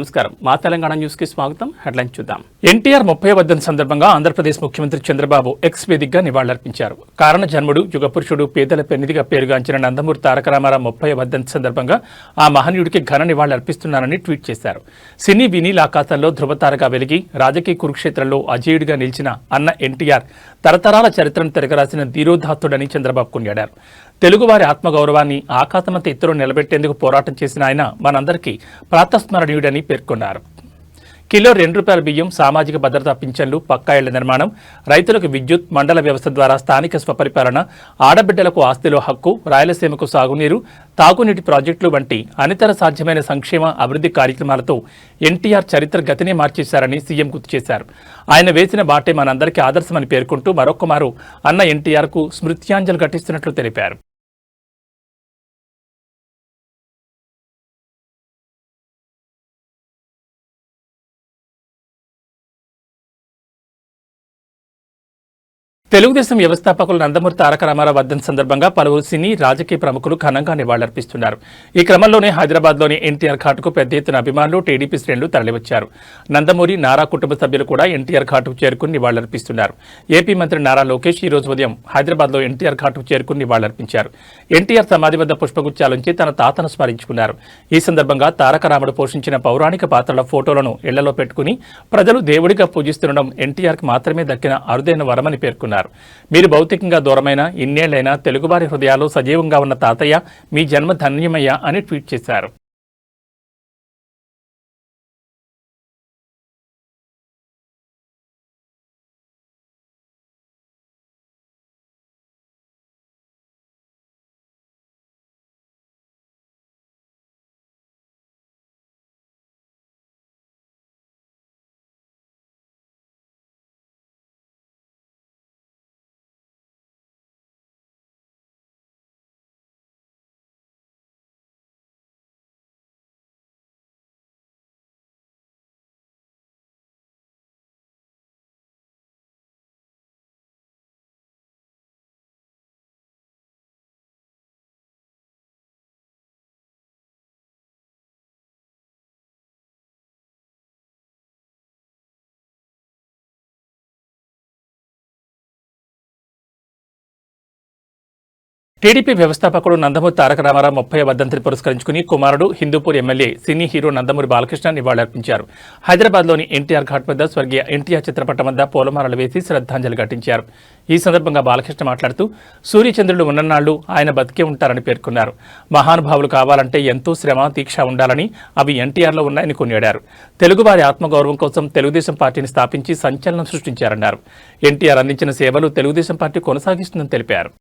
నమస్కారం. మా తెలంగాణ న్యూస్కి స్వాగతం. హెడ్లైన్ చూద్దాం. ఎన్టీఆర్ ముప్పై వర్ధన్ సందర్భంగా ఆంధ్రప్రదేశ్ ముఖ్యమంత్రి చంద్రబాబు ఎక్స్ వేదికగా నివాళులర్పించారు. కారణ జన్ముడు యుగపురుషుడు పేదల పెన్నిదిగా పేరుగాంచిన నందమూరి తారక రామారావు ముప్పై వర్ధన్ సందర్భంగా ఆ మహనీయుడికి ఘన నివాళులర్పిస్తున్నానని ట్వీట్ చేశారు. సినీ వినీల్ ఆకాశంలో ధృవతారగా వెలిగి రాజకీయ కురుక్షేత్రంలో అజేయుడిగా నిలిచిన అన్న ఎన్టీఆర్ తరతరాల చరిత్రను తిరగరాసిన ధీరోధాత్తుడని చంద్రబాబు కొనియాడారు. తెలుగువారి ఆత్మగౌరవాన్ని ఆకాశమంత ఎత్తులో నిలబెట్టేందుకు పోరాటం చేసిన ఆయన మనందరికీ ప్రాతస్మరణీయుడని పేర్కొన్నారు. కిలో రెండు రూపాయల బియ్యం సామాజిక భద్రతా పింఛన్లు పక్కా ఇళ్ళ నిర్మాణం రైతులకు విద్యుత్ మండల వ్యవస్థ ద్వారా స్థానిక స్వపరిపాలన ఆడబిడ్డలకు ఆస్తిలో హక్కు రాయలసీమకు సాగునీరు తాగునీటి ప్రాజెక్టులు వంటి అనితర సాధ్యమైన సంక్షేమ అభివృద్ధి కార్యక్రమాలతో ఎన్టీఆర్ చరిత్ర గతినే మార్చేశారని సీఎం గుర్తు చేశారు. ఆయన వేసిన బాటే మనందరికీ ఆదర్శమని పేర్కొంటూ మరొక్కమారు అన్న ఎన్టీఆర్కు స్మృత్యాంజలి ఘటిస్తున్నట్లు తెలిపారు. తెలుగుదేశం వ్యవస్థాపకులు నందమూరి తారక రామారావు వర్ధన్ సందర్భంగా పలువురు సినీ రాజకీయ ప్రముఖులు ఘనంగా నివాళులర్పిస్తున్నారు. ఈ క్రమంలోనే హైదరాబాద్లోని ఎన్టీఆర్ ఘాటుకు పెద్ద ఎత్తున అభిమానులు టీడీపీ శ్రేణులు తరలివచ్చారు. నందమూరి నారా కుటుంబ సభ్యులు కూడా ఎన్టీఆర్ ఘాటుకు చేరుకుని నివాళులర్పిస్తున్నారు. ఏపీ మంత్రి నారా లోకేష్ ఈ రోజు ఉదయం హైదరాబాద్లో ఎన్టీఆర్ ఘాటుకు చేరుకుని నివాళులర్పించారు. ఎన్టీఆర్ సమాధి వద్ద పుష్పగుచ్చాలుంచి తన తాతను స్మరించుకున్నారు. ఈ సందర్భంగా తారక రాముడు పోషించిన పౌరాణిక పాత్రల ఫోటోలను ఇళ్ళలో పెట్టుకుని ప్రజలు దేవుడిగా పూజిస్తుండడం ఎన్టీఆర్కి మాత్రమే దక్కిన అరుదైన వరమని పేర్కొన్నారు. మీరు భౌతికంగా దూరమైన ఇన్నేళ్ళైనా తెలుగువారి హృదయాలు సజీవంగా ఉన్న తాతయ్య మీ జన్మ ధన్యమయ్య అని ట్వీట్ చేశారు. టీడీపీ వ్యవస్థాపకుడు నందమూరి తారక రామారావు ముప్పై వర్ధంతిని పురస్కరించుకుని కుమారుడు Hindupur MLA cine hero Nandamuri Balakrishna నివాళులర్పించారు. హైదరాబాద్లోని ఎన్టీఆర్ ఘాట్ వద్ద స్వర్గీయ ఎన్టీఆర్ చిత్రపటం వద్ద పూలమాలలు వేసి శ్రద్ధాంజలి ఘటించారు. ఈ సందర్భంగా బాలకృష్ణ మాట్లాడుతూ సూర్యచంద్రుడు ఉన్ననాళ్ళు ఆయన బతికే ఉంటారని పేర్కొన్నారు. మహానుభావులు కావాలంటే ఎంతో శ్రమ దీక్ష ఉండాలని అవి ఎన్టీఆర్లో ఉన్నాయని కొనియాడారు. తెలుగువారి ఆత్మగౌరవం కోసం తెలుగుదేశం పార్టీని స్థాపించి సంచలనం సృష్టించారన్నారు. ఎన్టీఆర్ అందించిన సేవలు తెలుగుదేశం పార్టీ కొనసాగిస్తుందని తెలిపారు.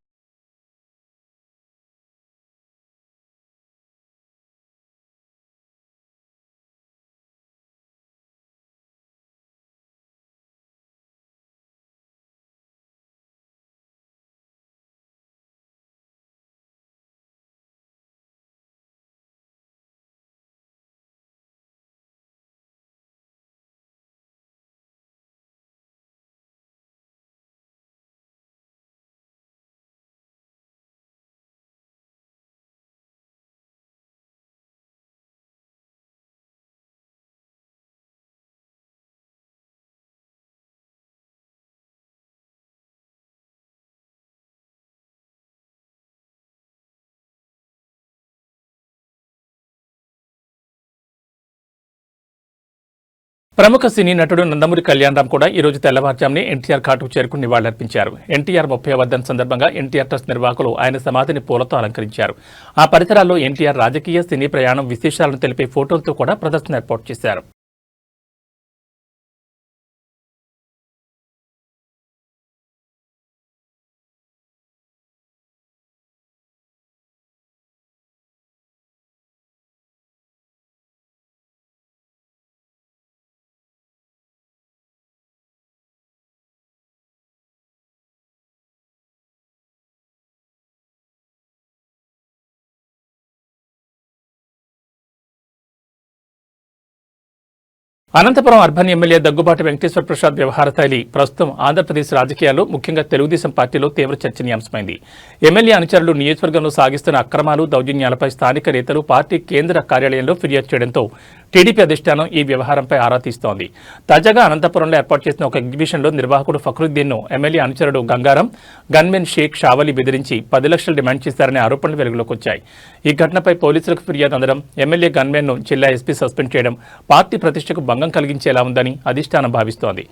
ప్రముఖ సినీ నటుడు నందమూరి కళ్యాణరామ్ కూడా ఈ రోజు తెల్లవారుజామునే ఎన్టీఆర్ ఘాటుకు చేరుకుని నివాళులర్పించారు. ఎన్టీఆర్ ముప్పై వర్ధన్ సందర్భంగా ఎన్టీఆర్ ట్రస్ట్ నిర్వాహకులు ఆయన సమాధిని పూలతో అలంకరించారు. ఆ పరిసరాల్లో ఎన్టీఆర్ రాజకీయ సినీ ప్రయాణం విశేషాలను తెలిపే ఫోటోలతో కూడా ప్రదర్శన ఏర్పాటు చేశారు. అనంతపురం అర్బన్ ఎమ్మెల్యే దగ్గుబాటి వెంకటేశ్వర ప్రసాద్ వ్యవహార శైలి ప్రస్తుతం ఆంధ్రప్రదేశ్ రాజకీయాల్లో ముఖ్యంగా తెలుగుదేశం పార్టీలో తీవ్ర చర్చనీయాంశమైంది. ఎమ్మెల్యే అనుచరులు నియోజకవర్గంలో సాగిస్తున్న అక్రమాలు దౌర్జన్యాలపై స్థానిక నేతలు పార్టీ కేంద్ర కార్యాలయంలో ఫిర్యాదు చేయడంతో టీడీపీ అధిష్టానం ఈ వ్యవహారంపై ఆరా తీస్తోంది. తాజాగా అనంతపురంలో ఏర్పాటు చేసిన ఒక ఎగ్జిబిషన్లో నిర్వాహకుడు ఫక్రుద్దీన్ను ఎమ్మెల్యే అనుచరుడు గంగారం గన్మెన్ షేక్ షావలి బెదిరించి పది లక్షలు డిమాండ్ చేశారనే ఆరోపణలు వెలుగులోకి వచ్చాయి. ఈ ఘటనపై పోలీసులకు ఫిర్యాదు అందడం ఎమ్మెల్యే గన్మెన్ను జిల్లా ఎస్పీ సస్పెండ్ చేయడం పార్టీ ప్రతిష్టకు భంగం కలిగించేలా ఉందని అధిష్టానం భావిస్తోంది.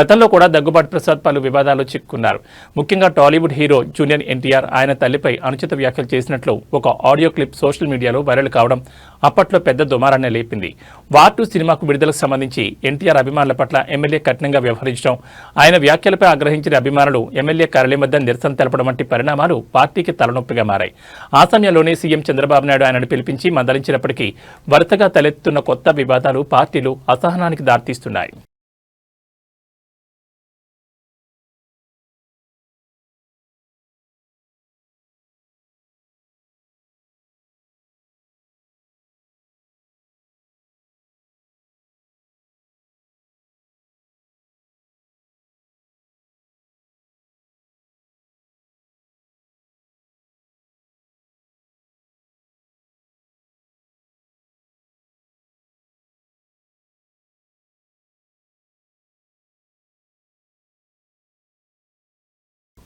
గతంలో కూడా దగ్గుబాటి ప్రసాద్ పలు వివాదాల్లో చిక్కుకున్నారు ముఖ్యంగా టాలీవుడ్ హీరో జూనియర్ ఎన్టీఆర్ ఆయన తల్లిపై అనుచిత వ్యాఖ్యలు చేసినట్లు ఒక ఆడియో క్లిప్ సోషల్ మీడియాలో వైరల్ కావడం అప్పట్లో పెద్ద దుమారాన్ని లేపింది. వార్ టూ సినిమాకు విడుదలకు సంబంధించి ఎన్టీఆర్ అభిమానుల పట్ల ఎమ్మెల్యే కఠినంగా వ్యవహరించడం ఆయన వ్యాఖ్యలపై ఆగ్రహించిన అభిమానులు ఎమ్మెల్యే కార్యాలయం వద్ద నిరసన తెలపడం వంటి పరిణామాలు పార్టీకి తలనొప్పిగా మారాయి. ఆ సమయంలోనే సీఎం చంద్రబాబు నాయుడు ఆయనను పిలిపించి మందలించినప్పటికీ వరుసగా తలెత్తుతున్న కొత్త వివాదాలు పార్టీలు అసహనానికి దారితీస్తున్నాయి.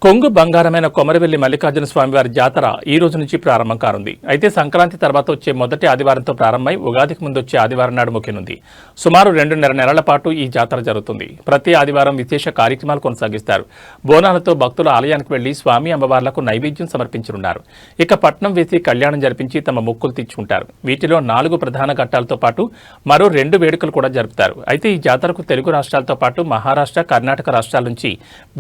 కొంగు బంగారమైన కొమరవెల్లి మల్లికార్జున స్వామివారి జాతర ఈ రోజు నుంచి ప్రారంభం కానుంది. అయితే సంక్రాంతి తర్వాత వచ్చే మొదటి ఆదివారంతో ప్రారంభమై ఉగాదికి ముందు వచ్చే ఆదివారం నాడు ముఖ్యనుంది సుమారు రెండున్నర నెలల పాటు ఈ జాతర జరుగుతుంది. ప్రతి ఆదివారం విశేష కార్యక్రమాలు కొనసాగిస్తారు. బోనాలతో భక్తులు ఆలయానికి వెళ్ళి స్వామి అమ్మవార్లకు నైవేద్యం సమర్పించనున్నారు. ఇక పట్నం వేసి కళ్యాణం జరిపించి తమ మొక్కులు తీర్చుకుంటారు. వీటిలో నాలుగు ప్రధాన ఘట్టాలతో పాటు మరో రెండు వేడుకలు కూడా జరుపుతారు. అయితే ఈ జాతరకు తెలుగు రాష్ట్రాలతో పాటు మహారాష్ట్ర కర్ణాటక రాష్ట్రాల నుంచి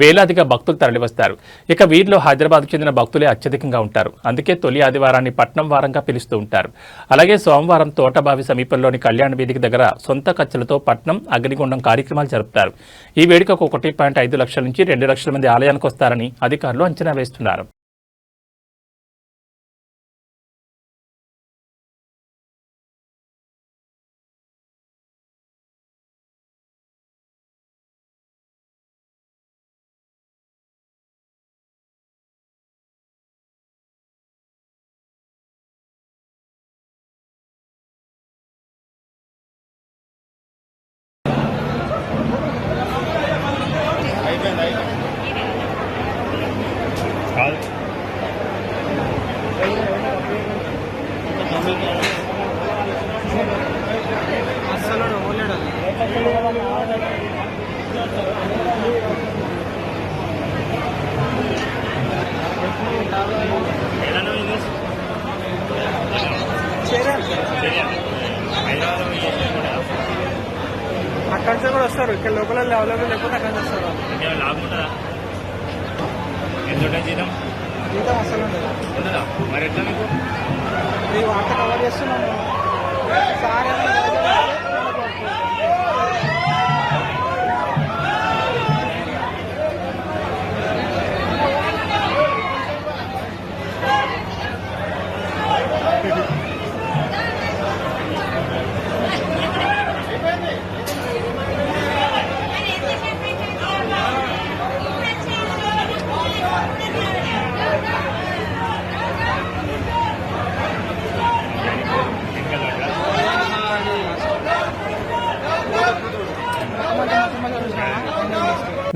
వేలాదిగా భక్తులు తరలివస్తారు. ఇక వీరిలో హైదరాబాద్ చెందిన భక్తులే అత్యధికంగా ఉంటారు. అందుకే తొలి ఆదివారాన్ని పట్నం వారంగా పిలుస్తూ ఉంటారు. అలాగే సోమవారం తోటబావి సమీపంలోని కళ్యాణ వేదిక దగ్గర సొంత ఖర్చులతో పట్నం అగ్నిగుండం కార్యక్రమాలు జరుపుతారు. ఈ వేడుకకు ఒకటి పాయింట్ ఐదు లక్షల నుంచి రెండు లక్షల మంది ఆలయానికి వస్తారని అధికారులు అంచనా వేస్తున్నారు. అక్కడి నుంచి కూడా వస్తారు. ఇక్కడ లోపల అవైలబుల్ లేకపోతే అక్కడి నుంచి వస్తారు. లాభం ఉంటుందా? ఎంత ఉంటుంది జీతం? జీతం అసలు ఉండదు. ఉండదా? మరి ఎట్లా మీకు? ఈ వార్త కవర్ చేస్తున్నాము సార్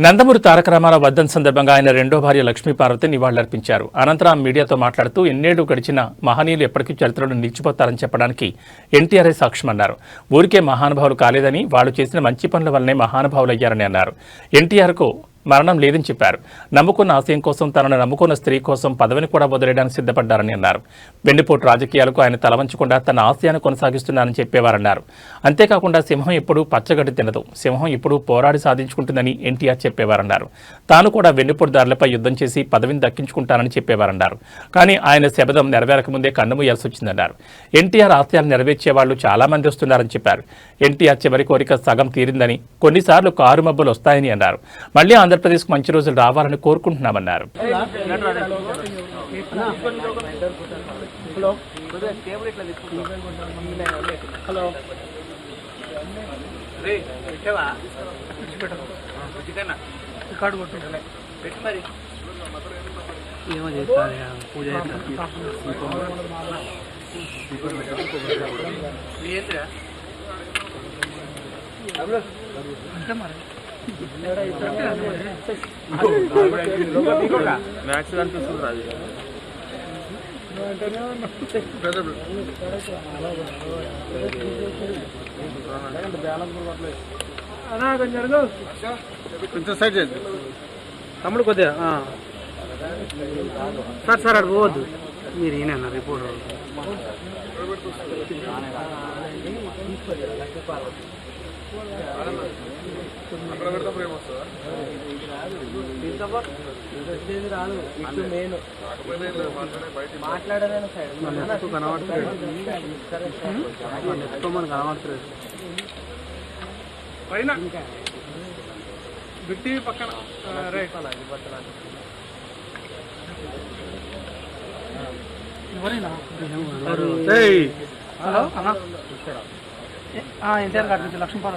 నందమూరి తారక రామారావు వర్ధన్ సందర్భంగా ఆయన రెండో భార్య లక్ష్మీపార్వతి నివాళులర్పించారు. అనంతరం మీడియాతో మాట్లాడుతూ ఎన్నేళ్ళు గడిచిన మహనీయులు ఎప్పటికీ చరిత్రలో నిలిచిపోతారని చెప్పడానికి ఎన్టీఆర్ఏ సాక్ష్యమన్నారు. ఊరికే మహానుభావులు కాలేదని వాళ్ళు చేసిన మంచి పనుల వల్లనే మహానుభావులయ్యారని అన్నారు. ఎన్టీఆర్కు మరణం లేదని చెప్పారు. నమ్ముకున్న ఆశయం కోసం తనను నమ్ముకున్న స్త్రీ కోసం పదవిని కూడా వదిలేయడానికి సిద్ధపడ్డారని అన్నారు. వెన్నుపోటు రాజకీయాలకు ఆయన తలవంచకుండా తన ఆశయాన్ని కొనసాగిస్తున్నారని చెప్పేవారన్నారు. అంతేకాకుండా సింహం ఎప్పుడూ పచ్చగడ్డి తినదు. సింహం ఎప్పుడూ పోరాడి సాధించుకుంటుందని ఎన్టీఆర్ చెప్పేవారన్నారు. తాను కూడా వెన్నుపోటుదారులపై యుద్ధం చేసి పదవిని దక్కించుకుంటానని చెప్పేవారన్నారు. కానీ ఆయన శబదం నెరవేరకముందే కన్నుమూయాల్సి వచ్చిందన్నారు ఎన్టీఆర్ ఆశయాలు నెరవేర్చే వాళ్ళు చాలామంది వస్తున్నారని చెప్పారు. ఎన్టీఆర్ చివరి కోరిక సగం తీరిందని కొన్నిసార్లు కారు మబ్బులు వస్తాయని అన్నారు. మళ్ళీ ఆంధ్రప్రదేశ్కు మంచి రోజులు రావాలని కోరుకుంటున్నామన్నారు. హలో ఏమో చేస్తారు పూజ చేస్తారు మ్యాథ్స్ కనిపిస్తుంది అది కొంచెం సైడ్ చేయండి. తమ్ముడు కొద్దిగా సార్ సార్ అక్కడ పోవద్దు. మీరు ఈయన రిపోర్ట్ కనబడుతుంది పైన. బిట్టి పక్కన రైట్. హలో? అన్నా ఎన్టీఆర్ గారి నుంచి లక్ష్మీపాల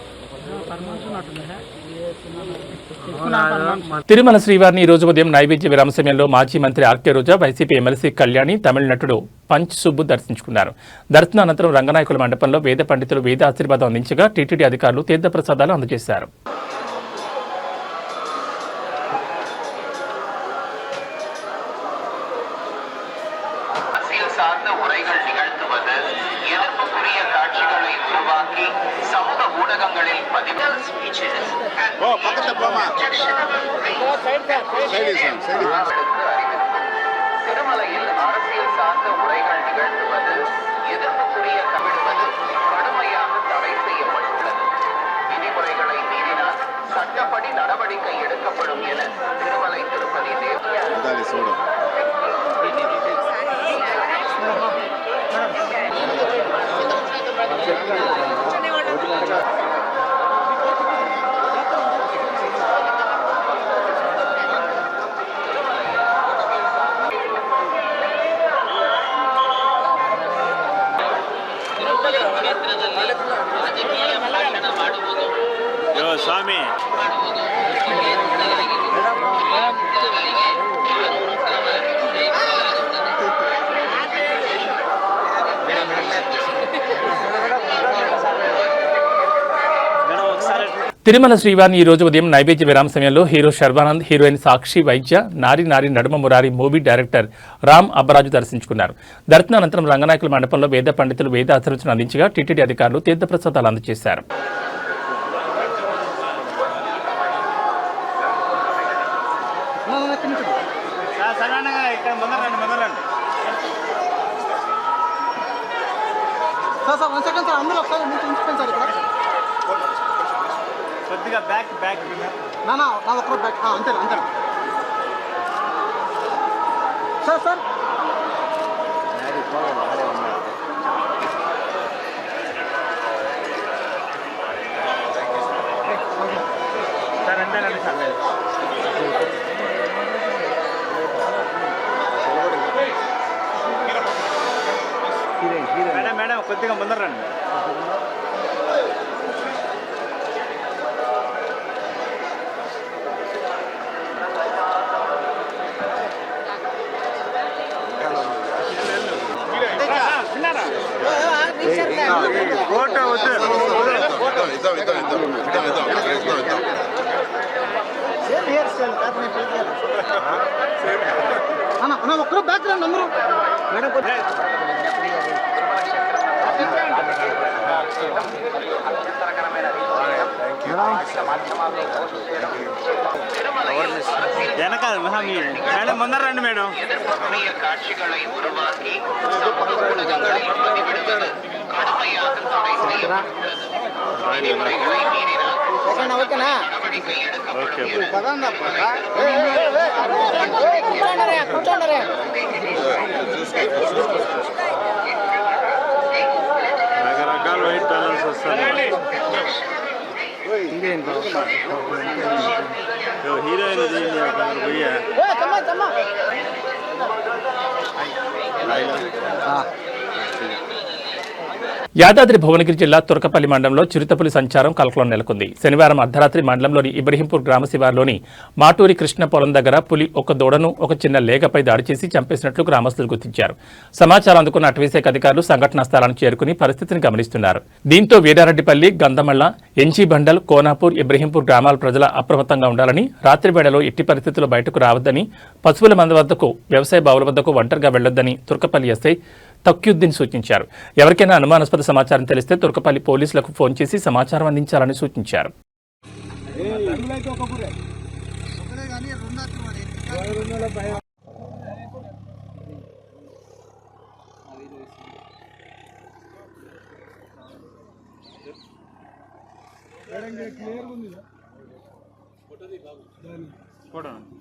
తిరుమల శ్రీవారిని ఈ రోజు ఉదయం నైవేద్య విరామ సమయంలో మాజీ మంత్రి RK Roja YCP MLC Kalyani తమిళ నటుడు పంచ్ సుబ్బు దర్శించుకున్నారు. దర్శనానంతరం రంగనాయకుల మండపంలో వేద పండితులు వేద ఆశీర్వాదం అందించగా టీటీడీ అధికారులు తీర్థప్రసాదాలు అందజేశారు. realizando. Sem తిరుమల శ్రీవారిని ఈ రోజు ఉదయం నైవేద్య విరామ సమయంలో హీరో శర్వానంద్ హీరోయిన్ సాక్షి వైద్య నారి నారి నడుమ మురారి మూవీ డైరెక్టర్ రామ్ అబ్బరాజు దర్శించుకున్నారు. దర్శనానంతరం రంగనాయకుల మండపంలో వేద పండితులు వేద ఆశీర్వచనం అందించగా టీటీడీ అధికారులు తీర్థప్రసాదాలు అందజేశారు సార్ సరళంగా ఇక్కడ ముందర రండి ముందర రండి sir sir one second sir అందరూ ఒకసారి ముందు ఉంచుకోండి సార్ ఇక్కడ కొద్దిగా బ్యాక్ బ్యాక్ నా నా నా ఒక్కరు బ్యాక్ అంతే అంతే సార్ సార్ సార్ అంతే రండి సార్ మేడం మేడం కొద్దిగా ముందర అన్న అన్న ఒక్కరు బ్యాక్ రండి అందరూ మేడం వెనకాల మహా మీరు మేడం ముందర రండి మేడం எதிர்ப்புக்குரிய காட்சிகளை உருவாக்கி சமூக ஊடகங்களில் பதிவிடுவது கடுமையாக தடை செய்யப்பட்டுள்ளது விதிமுறைகளை மீறினால் ఓకేనా ఓకేనా? కూర్చోండరే కూర్చోండరే రకరకాల వైట్ బ్యాలెన్స్ వస్తాయి. హీరోయిన్ పోయా? యాదాద్రి భువనగిరి జిల్లా తురకపల్లి మండలంలో చిరుతపులి సంచారం కలకలం నెలకొంది. శనివారం అర్ధరాత్రి మండలంలోని ఇబ్రహీంపూర్ గ్రామ శివార్లోని మాటూరి కృష్ణ పొలం దగ్గర పులి ఒక దూడను ఒక చిన్న లేగపై దాడి చేసి చంపేసినట్లు గ్రామస్తులు గుర్తించారు. సమాచారం అందుకున్న అటవీశాఖ అధికారులు సంఘటనా స్థలానికి చేరుకుని పరిస్థితిని గమనిస్తున్నారు. దీంతో వీరారెడ్డిపల్లి గంధమల్ల ఎన్జీ బండల్ కోనాపూర్ ఇబ్రహీంపూర్ గ్రామాల ప్రజల అప్రమత్తంగా ఉండాలని రాత్రి వేళలో ఎట్టి పరిస్థితుల్లో బయటకు రావద్దని పశువుల మంద వద్దకు వ్యవసాయ బావుల వద్దకు ఒంటరిగా వెళ్ళొద్దని తుర్కపల్లి ఎస్ఐ తక్యుద్దీన్ సూచించారు. ఎవరికైనా అనుమానాస్పద సమాచారం తెలిస్తే తుర్కపల్లి పోలీసులకు ఫోన్ చేసి సమాచారం అందించాలని సూచించారు. మామిడి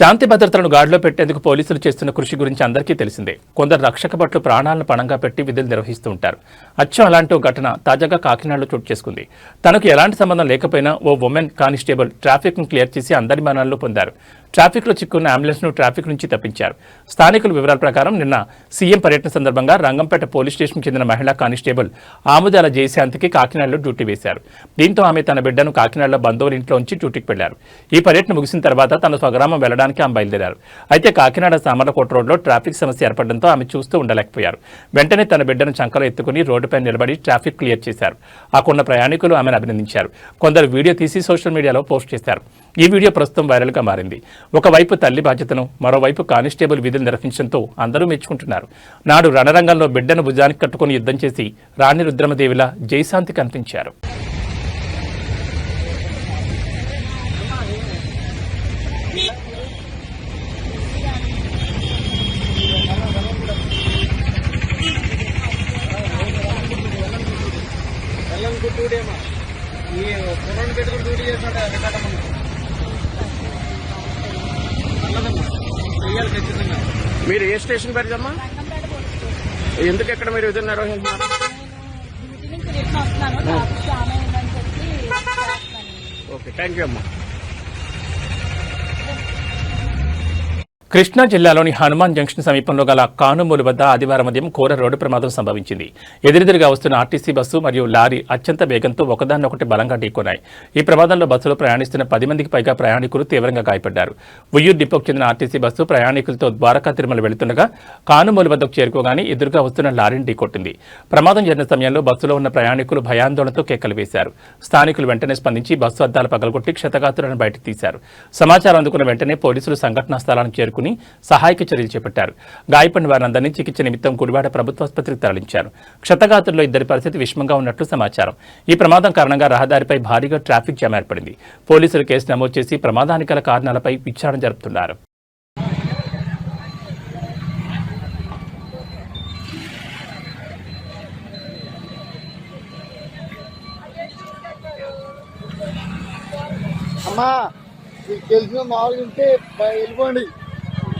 శాంతి భద్రతలను గాడిలో పెట్టేందుకు పోలీసులు చేస్తున్న కృషి గురించి అందరికీ తెలిసిందే. కొందరు రక్షక భట్లు ప్రాణాలను పణంగా పెట్టి విధులు నిర్వహిస్తూ ఉంటారు. అచ్చం అలాంటి ఘటన తాజాగా కాకినాడలో చోటు చేసుకుంది. తనకు ఎలాంటి సంబంధం లేకపోయినా ఓ ఉమెన్ కానిస్టేబుల్ ట్రాఫిక్ను క్లియర్ చేసి అందరి మనాల్లో పొందారు. ట్రాఫిక్లో చిక్కున్న అంబులెన్స్ను ట్రాఫిక్ నుంచి తప్పించారు. స్థానికుల వివరాల ప్రకారం నిన్న సీఎం పర్యటన సందర్భంగా రంగంపేట పోలీస్ స్టేషన్కి చెందిన మహిళా కానిస్టేబుల్ ఆముదాల జయశాంతికి కాకినాడలో డ్యూటీ వేశారు. దీంతో ఆమె తన బిడ్డను కాకినాడలో బంధువుల ఇంట్లో ఉంచి డ్యూటీకి వెళ్ళారు ఈ పర్యటన ముగిసిన తర్వాత తన స్వగ్రామం వెళ్ళడానికి ఆమె బయలుదేరారు. అయితే కాకినాడ సామర్లకోట రోడ్లో ట్రాఫిక్ సమస్య ఏర్పడడంతో ఆమె చూస్తూ ఉండలేకపోయారు. వెంటనే తన బిడ్డను చంకలో ఎత్తుకుని రోడ్డుపై నిలబడి ట్రాఫిక్ క్లియర్ చేశారు. ఆ ప్రయాణికులు ఆమెను అభినందించారు. కొందరు వీడియో తీసి సోషల్ మీడియాలో పోస్ట్ చేశారు. ఈ వీడియో ప్రస్తుతం వైరల్గా మారింది. ఒకవైపు తల్లి బాధ్యతను మరోవైపు కానిస్టేబుల్ విధులు నిర్వహించడంతో అందరూ మెచ్చుకుంటున్నారు. నాడు రణరంగంలో బిడ్డను భుజానికి కట్టుకుని యుద్ధం చేసి రాణి రుద్రమదేవిలా జయశాంతి కనిపించారు మీరు ఏ స్టేషన్ పరిచమ్మా ఎందుకు ఎక్కడ మీరు విధులు నిర్వహిస్తున్నారు. ఓకే థ్యాంక్ యూ అమ్మా. కృష్ణా జిల్లాలోని హనుమాన్ జంక్షన్ సమీపంలో గల కానుమూలు వద్ద ఆదివారం ఉదయం ఘోర రోడ్డు ప్రమాదం సంభవించింది. ఎదురెదురుగా వస్తున్న ఆర్టీసీ బస్సు మరియు లారీ అత్యంత వేగంతో ఒకదాన్నొకటి బలంగా ఢీకొన్నాయి. ఈ ప్రమాదంలో బస్సులో ప్రయాణిస్తున్న పది మందికి పైగా ప్రయాణికులు తీవ్రంగా గాయపడ్డారు. ఉయ్యూరు డిపోకు చెందిన ఆర్టీసీ బస్సు ప్రయాణికులతో ద్వారకా తిరుమల వెళుతుండగా కానుమూలు వద్దకు చేరుకోగానే ఎదురుగా వస్తున్న లారీని ఢీకొట్టింది. ప్రమాదం జరిగిన సమయంలో బస్సులో ఉన్న ప్రయాణికులు భయాందోళనతో కేకలు వేశారు. స్థానికులు వెంటనే స్పందించి బస్సు అద్దాలు పగలగొట్టి క్షతగాతులను బయటకు తీశారు. సమాచారం అందుకున్న వెంటనే పోలీసులు సంఘటనా స్థలానికి చేరుకుని సహాయక చర్యలు చేపట్టారు. గాయపడిన వారందరినీ చికిత్స నిమిత్తం గుడివాడ ప్రభుత్వ ఆసుపత్రికి తరలించారు. క్షతగాతుల్లో ఇద్దరి పరిస్థితి విషమంగా ఉన్నట్లు సమాచారం. ఈ ప్రమాదం కారణంగా రహదారిపై భారీగా ట్రాఫిక్ జామ్ ఏర్పడింది. పోలీసులు కేసు నమోదు చేసి ప్రమాదానికి గల కారణాలపై విచారణ జరుపుతున్నారు. అమ్మా మీకు తెలిసిన మామూలుగా ఉంటే వెళ్ళిపోండి.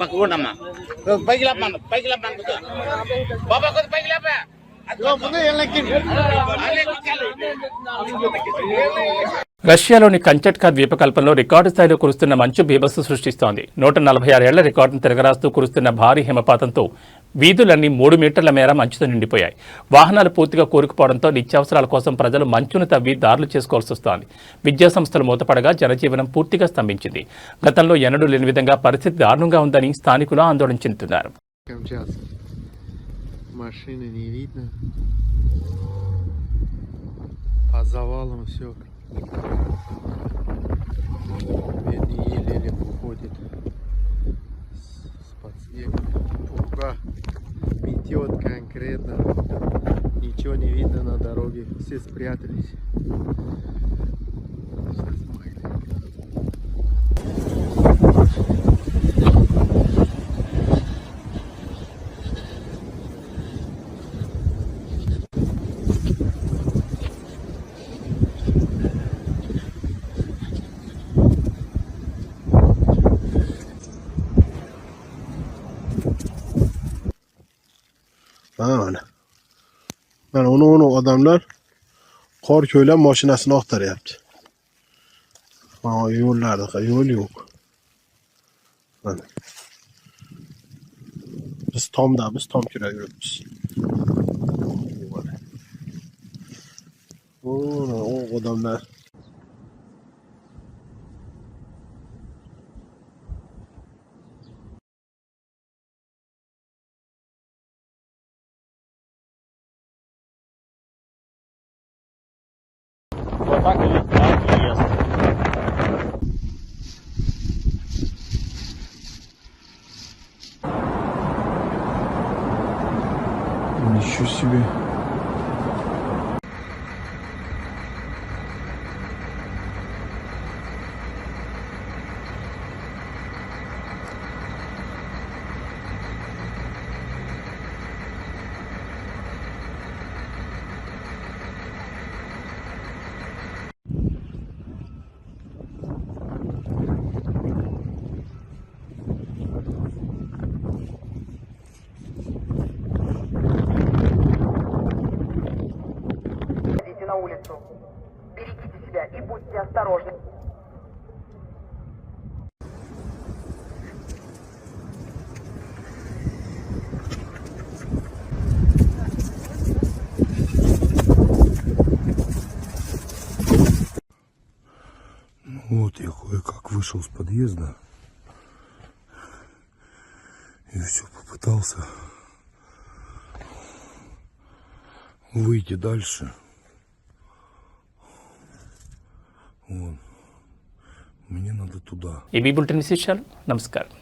పక్కకుండమ్మా. పైకి లేపమ్మా పైకి లేపమ్మా బాబా కొద్ది పైకి లేపా రష్యాలోని కంచట్కా ద్వీపకల్పంలో రికార్డు స్థాయిలో కురుస్తున్న మంచు బీభత్సు సృష్టిస్తోంది. నూట నలభై ఆరేళ్ళ రికార్డును తిరగరాస్తూ కురుస్తున్న భారీ హిమపాతంతో వీధులన్నీ మూడు మీటర్ల మేర మంచుతో నిండిపోయాయి వాహనాలు పూర్తిగా కూరుకుపోవడంతో నిత్యావసరాల కోసం ప్రజలు మంచును తవ్వి దారులు చేసుకోవాల్సి వస్తోంది విద్యా సంస్థలు మూతపడగా జనజీవనం పూర్తిగా స్తంభించింది గతంలో ఎన్నడూ లేని విధంగా పరిస్థితి దారుణంగా ఉందని స్థానికులు ఆందోళన చెందుతున్నారు Машины не видно. По завалам все. еле-еле уходит с, Подснега. Пурга метет конкретно. Ничего не видно на дороге. Все спрятались. Сейчас. Yani onu onu adamlar kar köyle maşinesine aktar yaptı. Ama yollarda yol yok. Yani. Biz tam da biz tam küre yürüyoruz. O, o adamlar Вот так или так и ест. Ничего себе. Улицу. Берегите себя и будьте осторожны. Вот я кое-как вышел с подъезда. И все попытался выйти дальше. мне надо туда. A B bulletin വിശേഷാൽ നമസ്കാരം